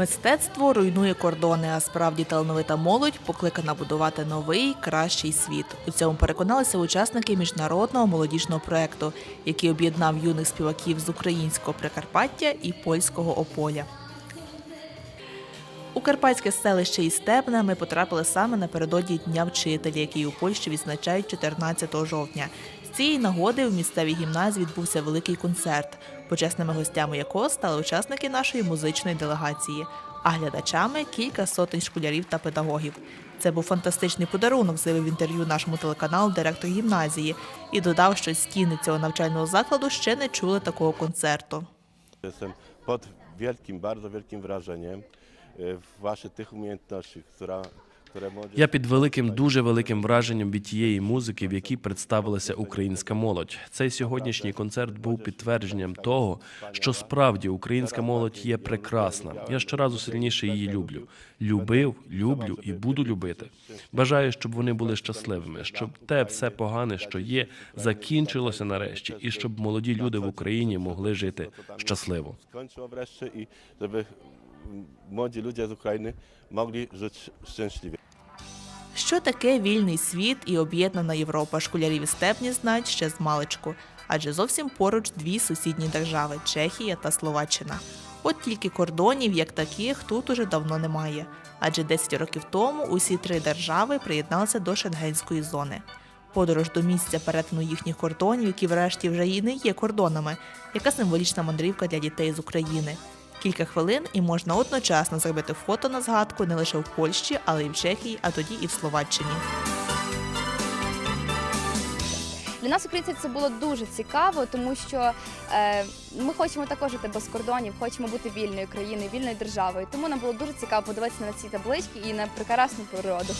Мистецтво руйнує кордони, а справді талановита молодь покликана будувати новий, кращий світ. У цьому переконалися учасники міжнародного молодіжного проекту, який об'єднав юних співаків з українського Прикарпаття і польського Ополя. У карпатське селище Істебне ми потрапили саме напередодні Дня вчителя, який у Польщі відзначають 14 жовтня. Цієї нагоди в місцевій гімназії відбувся великий концерт, почесними гостями якого стали учасники нашої музичної делегації, а глядачами кілька сотень школярів та педагогів. Це був фантастичний подарунок, заявив інтерв'ю нашому телеканалу директор гімназії і додав, що стіни цього навчального закладу ще не чули такого концерту. Jestem pod wielkim, bardzo wielkim wrażeniem e, właśnie tych umiejętności, która. Я під великим, дуже великим враженням від тієї музики, в якій представилася українська молодь. Цей сьогоднішній концерт був підтвердженням того, що справді українська молодь є прекрасна. Я щоразу сильніше її люблю. Любив, люблю і буду любити. Бажаю, щоб вони були щасливими, щоб те все погане, що є, закінчилося нарешті, і щоб молоді люди в Україні могли жити щасливо. młodzi ludzie z Ukrainy mogli żyć szczęśliwie. Що таке вільний світ і об'єднана Європа? Школярів і степні знають ще з маличку, адже зовсім поруч дві сусідні держави Чехія та Словаччина. От тільки кордонів, як таких, тут уже давно немає. Адже 10 років тому усі три держави приєдналися до шенгенської зони. Подорож до місця перетину їхніх кордонів, які врешті вже і не є кордонами, яка символічна мандрівка для дітей з України. Кілька хвилин і можна одночасно зробити фото на згадку не лише в Польщі, але й в Чехії, а тоді і в Словаччині. Для нас, українців, це було дуже цікаво, тому що е, ми хочемо також жити без кордонів, хочемо бути вільною країною, вільною державою. Тому нам було дуже цікаво подивитися на ці таблички і на прекрасну природу.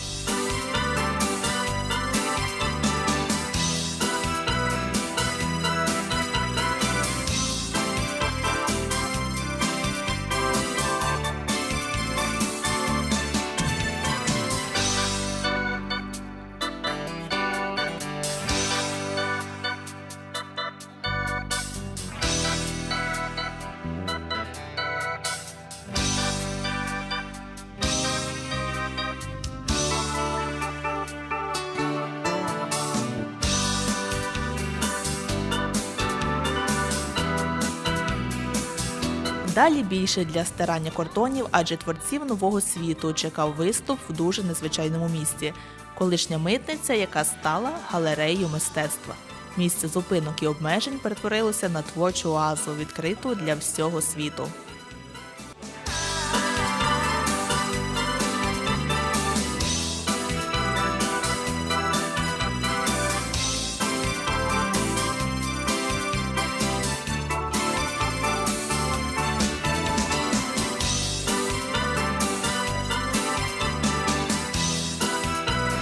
Далі більше для стирання кордонів, адже творців нового світу чекав виступ в дуже незвичайному місці. Колишня митниця, яка стала галереєю мистецтва. Місце зупинок і обмежень перетворилося на творчу оазу, відкриту для всього світу.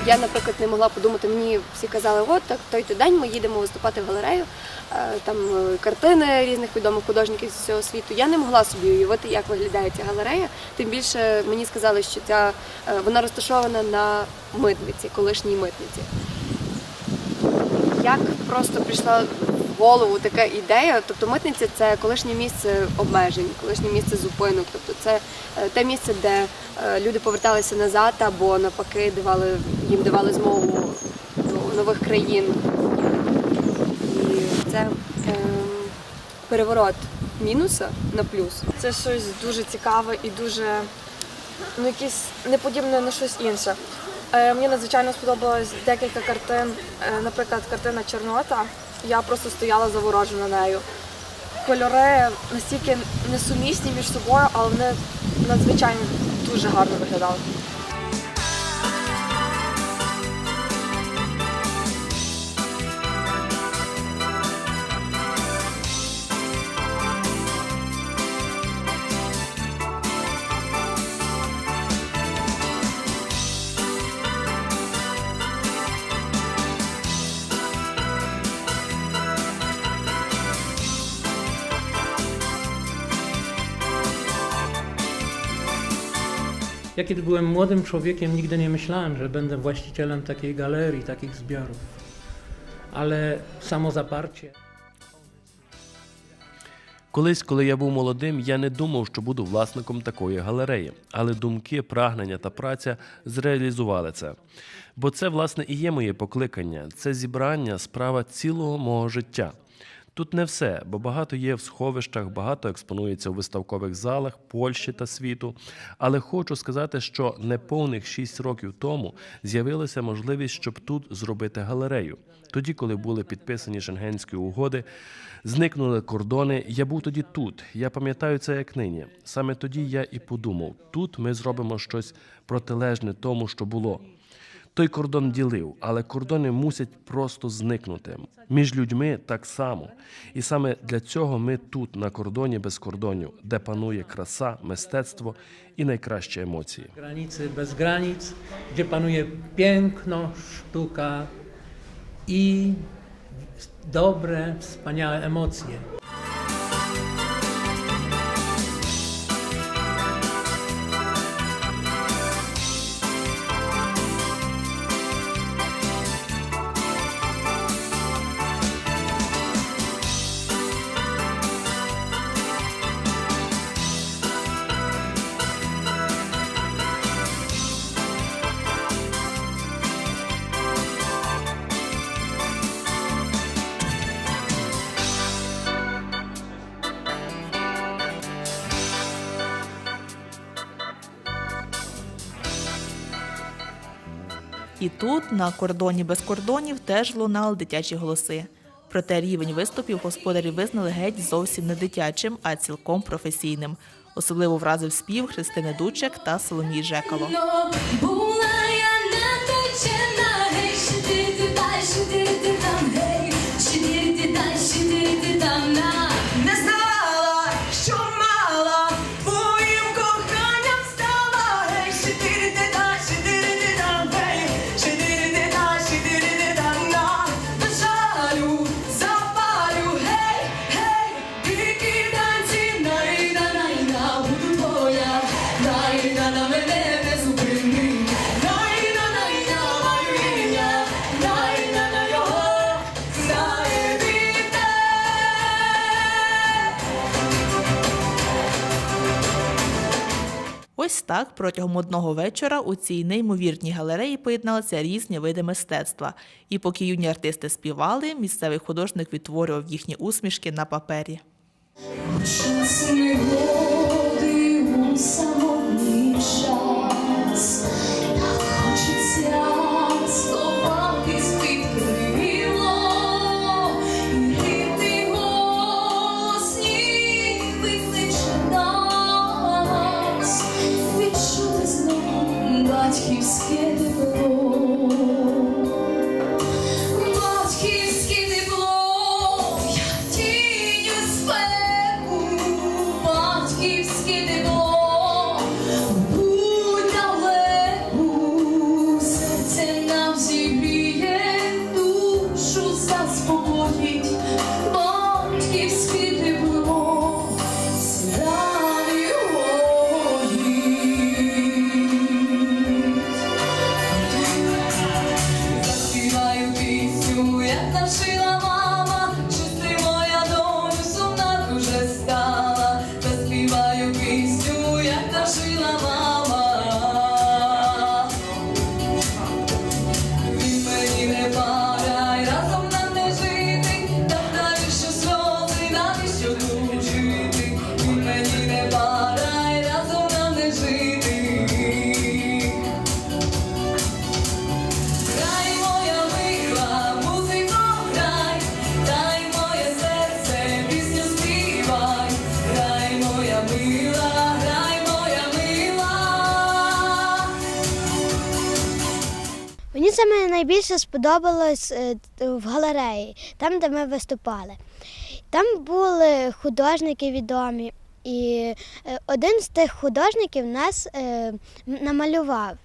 Я, наприклад, не могла подумати, мені всі казали, от так той то день ми їдемо виступати в галерею, е, там е, картини різних відомих художників з цього світу. Я не могла собі уявити, як виглядає ця галерея. Тим більше мені сказали, що ця е, вона розташована на митниці, колишній митниці. Як просто прийшла голову така ідея, тобто митниця це колишнє місце обмежень, колишнє місце зупинок, тобто це е, те місце, де е, люди поверталися назад або навпаки давали їм давали змогу до нових країн. І це ем, переворот мінуса на плюс. Це щось дуже цікаве і дуже ну, якесь неподібне на щось інше. Е, мені надзвичайно сподобалось декілька картин, е, наприклад, картина Чорнота. Я просто стояла заворожена нею. Кольори настільки несумісні між собою, але вони надзвичайно дуже гарно виглядали. Ja kiedy byłem młodym człowiekiem, nigdy nie myślałem, że będę właścicielem takiej galerii, takich zbiorów. Samo zaparcie. Колись, коли я був молодим, я не думав, що буду власником такої галереї, але думки, прагнення та праця зреалізували це. Бо це, власне, і є моє покликання. Це зібрання справа цілого мого життя. Тут не все, бо багато є в сховищах, багато експонується у виставкових залах Польщі та світу. Але хочу сказати, що неповних шість років тому з'явилася можливість, щоб тут зробити галерею. Тоді, коли були підписані шенгенські угоди, зникнули кордони. Я був тоді тут. Я пам'ятаю це як нині. Саме тоді я і подумав: тут ми зробимо щось протилежне тому, що було. Той кордон ділив, але кордони мусять просто зникнути. Між людьми так само. І саме для цього ми тут, на кордоні без кордонів, де панує краса, мистецтво і найкращі емоції. Granicy bez granic, gdzie panuje piękno, sztuka i dobre, wspaniałe emocje. І тут, на кордоні без кордонів, теж лунали дитячі голоси. Проте рівень виступів господарі визнали геть зовсім не дитячим, а цілком професійним. Особливо вразив спів Христини Дучек та Соломії Жекало. Так протягом одного вечора у цій неймовірній галереї поєдналися різні види мистецтва. І поки юні артисти співали, місцевий художник відтворював їхні усмішки на папері. Час негоди у самотній час, найбільше сподобалось е, в галереї, там, де ми виступали. Там були художники відомі, і е, один з тих художників нас е, намалював.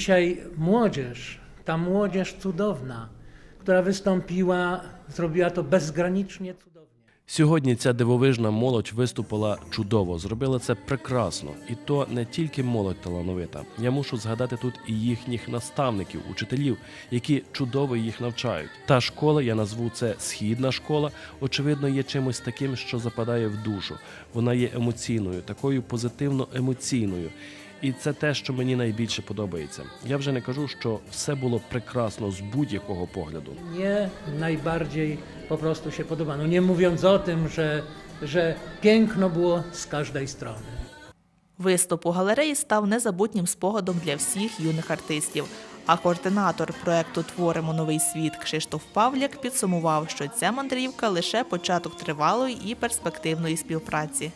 Dzisiaj młodzież, ta młodzież cudowna, która wystąpiła, zrobiła to bezgranicznie cudownie. Сьогодні ця дивовижна молодь виступила чудово, зробила це прекрасно. І то не тільки молодь талановита. Я мушу згадати тут і їхніх наставників, учителів, які чудово їх навчають. Та школа, я назву це східна школа, очевидно, є чимось таким, що западає в душу. Вона є емоційною, такою позитивно емоційною. І це те, що мені найбільше подобається. Я вже не кажу, що все було прекрасно з будь-якого погляду. Najbardziej po prostu się podoba. No nie mówiąc o tym, że, że piękno było z każdej strony. Виступ у галереї став незабутнім спогадом для всіх юних артистів. А координатор проекту Творимо новий світ Кшиштоф Павляк підсумував, що ця мандрівка лише початок тривалої і перспективної співпраці.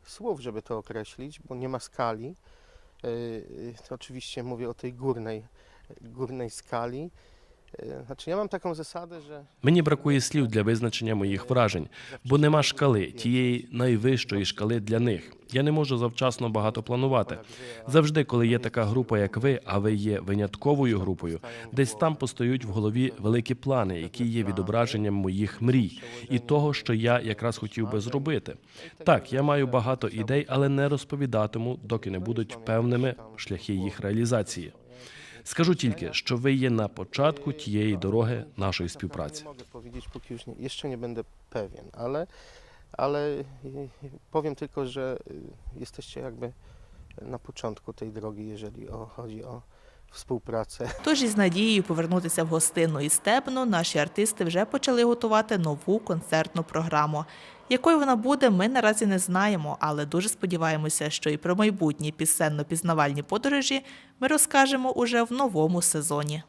Jakby brakuje słów, żeby to określić, bo nie ma skali. Yy, yy, To oczywiście mówię o tej górnej, górnej skali. Yy, Znaczy ja mam taką zasadę, że Мені бракує слів для визначення моїх вражень, бо нема шкали, тієї найвищої шкали для них. Я не можу завчасно багато планувати. Завжди, коли є така група, як ви, а ви є винятковою групою, десь там постають в голові великі плани, які є відображенням моїх мрій і того, що я якраз хотів би зробити. Так, я маю багато ідей, але не розповідатиму, доки не будуть певними шляхи їх реалізації. Скажу тільки, що ви є на початку тієї дороги нашої співпраці. powiedzieć, póki już nie, jeszcze nie będę pewien, ale, powiem tylko, że jesteście jakby na początku tej drogi, jeżeli o, chodzi o współpracę. Тож із надією повернутися в гостинну і степну наші артисти вже почали готувати нову концертну програму. Якою вона буде, ми наразі не знаємо, але дуже сподіваємося, що і про майбутні пісенно-пізнавальні подорожі ми розкажемо уже в новому сезоні.